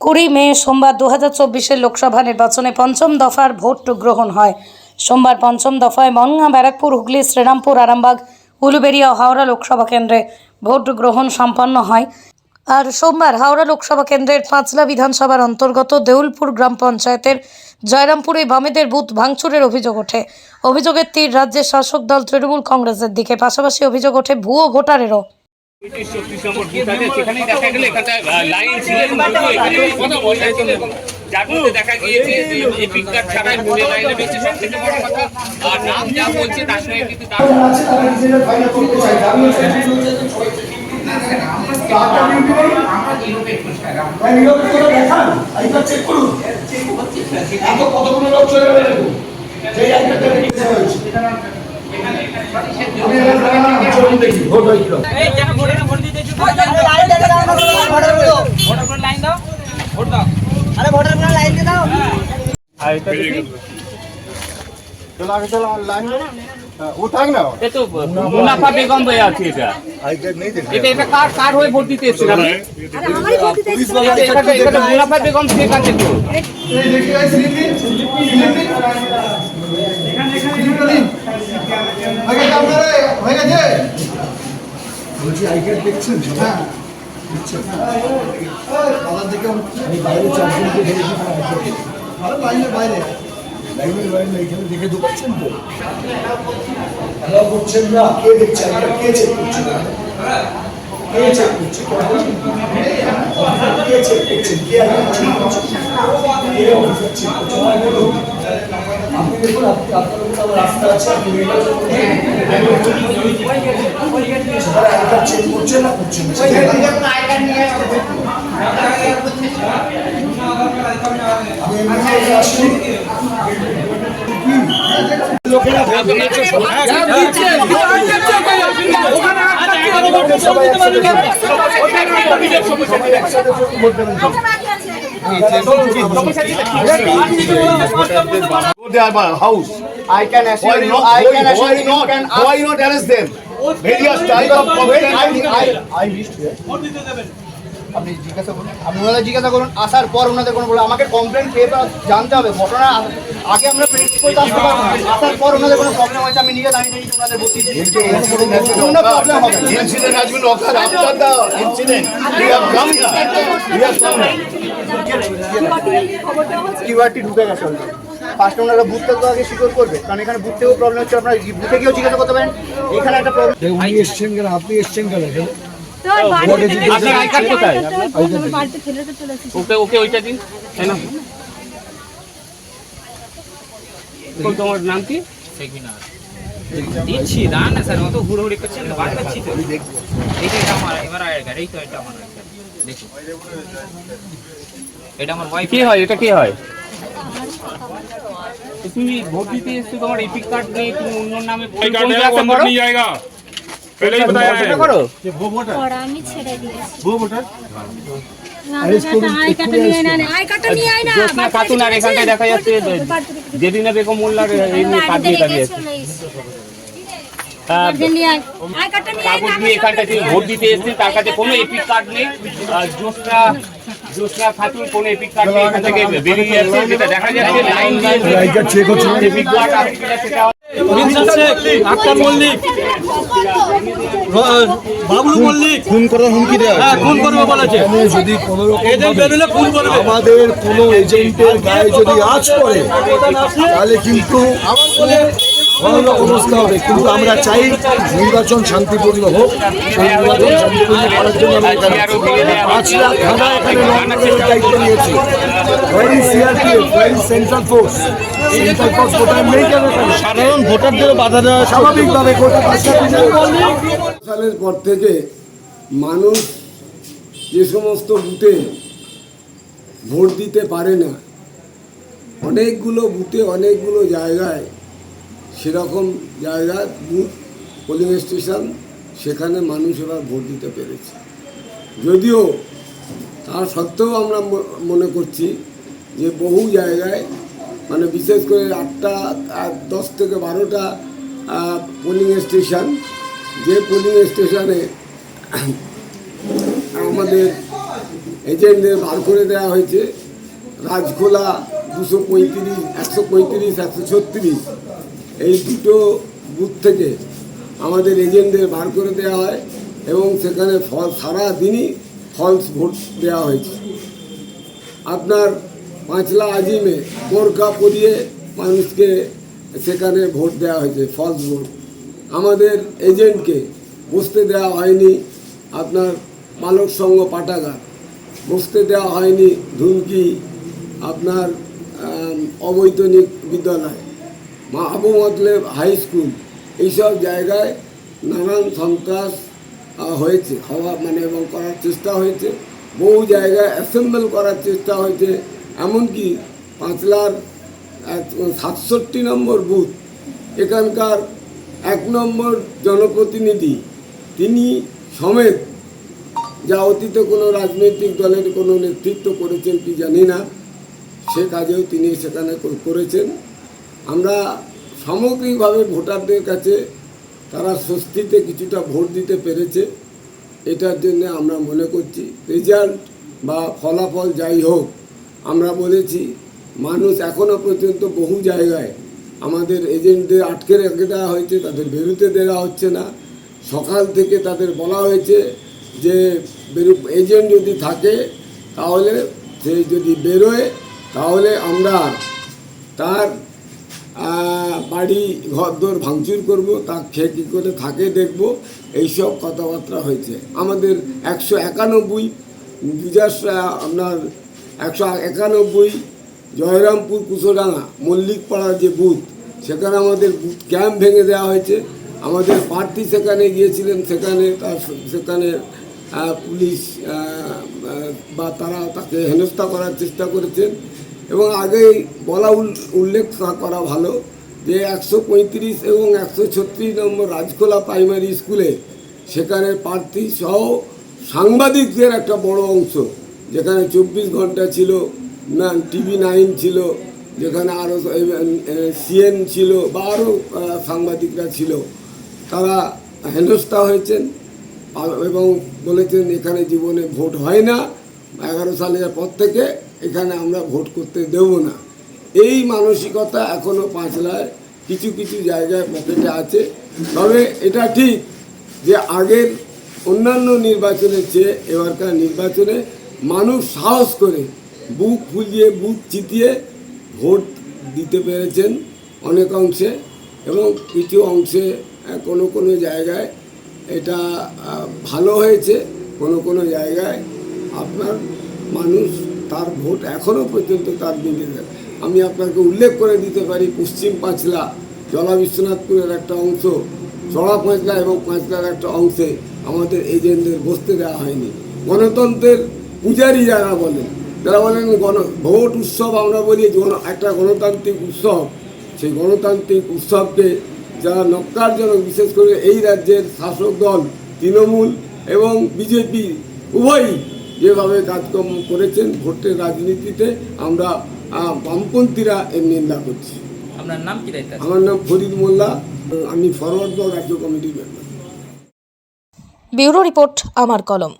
কুড়ি মে সোমবার দু হাজার চব্বিশের লোকসভা নির্বাচনে পঞ্চম দফার ভোট গ্রহণ হয়। সোমবার পঞ্চম দফায় মনগা ব্যারাকপুর, হুগলি, শ্রীরামপুর, আরামবাগ, উলুবেড়িয়া হাওড়া লোকসভা কেন্দ্রে ভোট গ্রহণ সম্পন্ন হয়। আর সোমবার হাওড়া লোকসভা কেন্দ্রের পাঁচলা বিধানসভার অন্তর্গত দেউলপুর গ্রাম পঞ্চায়েতের জয়রামপুরে বামেদের বুথ ভাঙচুরের অভিযোগ ওঠে। অভিযোগের তীর রাজ্যের শাসক দল তৃণমূল কংগ্রেসের দিকে, পাশাপাশি অভিযোগ ওঠে ভুয়ো ভোটারেরও। যার মধ্যে দেখা গিয়েছে যে এই পিকআপ ছাড়াই মনে লাইনে বেশি সব থেকে বড় কথা। আর নাম যা বলছে তার সঙ্গে কিন্তু চেক করুন। কতগুলো লোক চলে গেলে মুনাফা বেগম হয়ে আছে এটা এটা এটা কার কার মুনাফা বেগম তো এই দেখি ভাই স্লিপ দিন, স্লিপ দিন। স্লিপটা দিন। হয়ে গেছে আপনারা? হয়ে গেছে? বলছি আই কার্ড দেখছেন হ্যাঁ। দেখছেন? দিকে আমি বাইরে চারজনকে আরে লাইনের বাইরে। লাইনের বাইরে এখানে দেখে ঢুকাচ্ছেন তো। করছেন না কে দেখছে? কে চেক করছে? কে চেক করছে? কে চেক করছেন কে চেক করছে? কে চেক আপনি দেখুন আপনার উপর আমার রাস্তা আছে আপনি করছেন চেক করছে না করছে না আমি house. I can assure Why you, not? I can Why, assure why you, not? can Why not arrest them? Various type of Wait, I. I, I to hear. আপনি জিজ্ঞাসা করুন আপনি ওনাদের জিজ্ঞাসা করুন আসার পর ওনাদের কোনো বলে আমাকে কমপ্লেন পেয়ে জানতে হবে ঘটনা আগে আমরা প্রেডিক্ট করতে আসতে পারব আসার পর ওনাদের কোনো প্রবলেম হয়েছে আমি নিজে দাঁড়িয়ে ওনাদের বসিয়ে কোনো প্রবলেম হবে here. We have come here. QRT ঢুকে গেছে অলরেডি ফার্স্টে ওনারা বুথ থেকে আগে সিকিউর করবে। কারণ এখানে বুথ থেকেও প্রবলেম হচ্ছে আপনারা বুথে গিয়েও জিজ্ঞাসা করতে পারেন? এখানে একটা প্রবলেম উনি এসছেন কেন? আপনি এসছেন কেন? আপনার আই কার্ড কোথায়? ওকে ওকে ওইটা দিন। তাই না তোমার নাম কি? দিচ্ছি দাঁড়ান না স্যার অত হুড়োহুড়ি করছেন না বার করছি তো। এইটা এটা আমার এবার আয়ের গাড়ি তো এটা আমার দেখুন এটা আমার ওয়াইফ কি হয়? এটা কি হয়? তুমি ভোট দিতে এসছো তোমার এপিক কার্ড নেই তুমি অন্য নামে এখানটায় দেখা যাচ্ছে। যেদিনে বেগম মোল্লার এই কাজ বাড়িতে নিয়ে দাঁড়িয়ে রেখে আছে চলে এসেছি। কার্ডটা নিয়ে আয়। আই কার্ডটা নিয়ে আয়, কাগজ নিয়ে এখানটায় তিনি আয়। ভোট দিতে এসেছে তার কাছে কোনো এপিক কার্ড নেই আর খাতুন কোনো এপিক কার্ড এখান থেকে বেরিয়ে যাচ্ছে। যেটা দেখা যাচ্ছে লাইন দিয়ে এপিক কার্ড আছে কিনা সেটা আক্তার মল্লিক। বাবলু মল্লিক। খুন করার হুমকি দেওয়া হ্যাঁ খুন করবে বলেছে। যদি কোনো এদের বেরোলে খুন করবে। আমাদের কোনো এজেন্টের গায়ে যদি আজ পড়ে তাহলে কিন্তু অবস্থা হবে। কিন্তু আমরা চাই নির্বাচন শান্তিপূর্ণ হোক। সেই নির্বাচন শান্তিপূর্ণ করার জন্য আমরা এখানে পাঁচ লাখ থানা এখানে দায়িত্ব নিয়েছি। CRPF central force central force কোথায় নেই কেন সাধারণ ভোটারদের বাধা দেওয়া স্বাভাবিকভাবে সালের পর থেকে মানুষ যে সমস্ত বুথে ভোট দিতে পারে না অনেকগুলো বুথে অনেকগুলো জায়গায় সেরকম জায়গায় বুথ পোলিং স্টেশন সেখানে মানুষ এবার ভোট দিতে পেরেছে। যদিও তার সত্ত্বেও আমরা মনে করছি যে বহু জায়গায় মানে বিশেষ করে আটটা দশ থেকে বারোটা পোলিং স্টেশন যে পোলিং স্টেশনে আমাদের এজেন্টদের বার করে দেওয়া হয়েছে। রাজখোলা দুশো পঁয়ত্রিশ, একশো পঁয়ত্রিশ, একশো ছত্রিশ। এই দুটো বুথ থেকে আমাদের এজেন্টদের বার করে দেওয়া হয় এবং সেখানে ফল সারা দিনই ফলস ভোট দেওয়া হয়েছে। আপনার পাঁচলা আজিমে বোরকা পরিয়ে মানুষকে সেখানে ভোট দেওয়া হয়েছে ফলস ভোট আমাদের এজেন্টকে বসতে দেওয়া হয়নি আপনার বালক সংঘ পাঠাগার। বসতে দেওয়া হয়নি ধুমকি আপনার অবৈতনিক বিদ্যালয়। মা আবু মতলেব হাই স্কুল এইসব জায়গায় নানান সন্ত্রাস হয়েছে, হওয়া মানে এবং করার চেষ্টা হয়েছে। বহু জায়গায় অ্যাসেম্বল করার চেষ্টা হয়েছে, এমনকি পাঁচলার সাতষট্টি নম্বর বুথ এখানকার এক নম্বর জনপ্রতিনিধি, তিনি সমেত, যা অতীতে কোনো রাজনৈতিক দলের কোনো নেতৃত্ব করেছেন কি জানি না, সে কাজেও তিনি সেখানে করেছেন। আমরা সামগ্রিকভাবে ভোটারদের কাছে তারা স্বস্তিতে কিছুটা ভোট দিতে পেরেছে, এটার জন্য আমরা মনে করছি রেজাল্ট বা ফলাফল যাই হোক, আমরা বলেছি মানুষ এখনও পর্যন্ত বহু জায়গায় আমাদের এজেন্টদের আটকে রেখে দেওয়া হয়েছে, তাদের বেরোতে দেওয়া হচ্ছে না। সকাল থেকে তাদের বলা হয়েছে যে বেরো- এজেন্ট যদি থাকে তাহলে সে যদি বেরোয় তাহলে আমরা তার বাড়ি ঘরদোর ভাঙচুর করব, তা খেয়ে কী করে থাকে দেখব, এইসব কথাবার্তা হয়েছে। আমাদের একশো একানব্বই দুজার আপনার একশো একানব্বই, জয়রামপুর কুশোডাঙ্গা, মল্লিকপাড়ার যে বুথ, সেখানে আমাদের বুথ ক্যাম্প ভেঙে দেওয়া হয়েছে। আমাদের প্রার্থী সেখানে গিয়েছিলেন, সেখানে তার সেখানে পুলিশ বা তারা তাকে হেনস্থা করার চেষ্টা করেছেন। এবং আগেই বলা উল- উল্লেখ করা ভালো যে একশো পঁয়ত্রিশ এবং একশো ছত্রিশ নম্বর রাজখোলা প্রাইমারি স্কুলে সেখানে প্রার্থী সহ সাংবাদিকদের একটা বড় অংশ। যেখানে চব্বিশ ঘণ্টা ছিল, না, টিভি নাইন ছিল, যেখানে আরও সিএন ছিল বা আরও সাংবাদিকরা ছিল। তারা হেনস্থা হয়েছেন এবং বলেছেন এখানে জীবনে ভোট হয় না। এগারো সালের পর থেকে এখানে আমরা ভোট করতে দেব না। এই মানসিকতা এখনও পাঁচলায় কিছু কিছু জায়গায় পকেটে আছে। তবে এটা ঠিক যে আগের অন্যান্য নির্বাচনের চেয়ে এবারকার নির্বাচনে মানুষ সাহস করে বুক ফুলিয়ে, বুক চিতিয়ে ভোট দিতে পেরেছেন অনেক অংশে এবং কিছু অংশে কোনো কোনো জায়গায় এটা ভালো হয়েছে, কোনো কোনো জায়গায় আপনার মানুষ তার ভোট এখনও পর্যন্ত তার দেয়। আমি আপনাকে উল্লেখ করে দিতে পারি, পশ্চিম পাঁচলা, জলা বিশ্বনাথপুরের একটা অংশ চড়া পাঁচলা এবং পাঁচলার একটা অংশে আমাদের এজেন্টদের বসতে দেওয়া হয়নি গণতন্ত্রের পূজারী যারা বলেন যারা বলেন গণ, ভোট উৎসব আমরা বলি একটা গণতান্ত্রিক উৎসব সেই গণতান্ত্রিক উৎসবকে যারা নক্কারজনক, বিশেষ করে এই রাজ্যের শাসক দল, তৃণমূল এবং বিজেপি, উভয়ই যেভাবে কাজকর্ম করেছেন ভোটের রাজনীতিতে আমরা বামপন্থীরা এর নিন্দা করছি। আপনার নাম কি দায়িত্ব? আমার নাম ফরিদ মোল্লা আমি ফরওয়ার্ড ব্লক রাজ্য কমিটির মেম্বার ব্যুরো রিপোর্ট আমার কলম।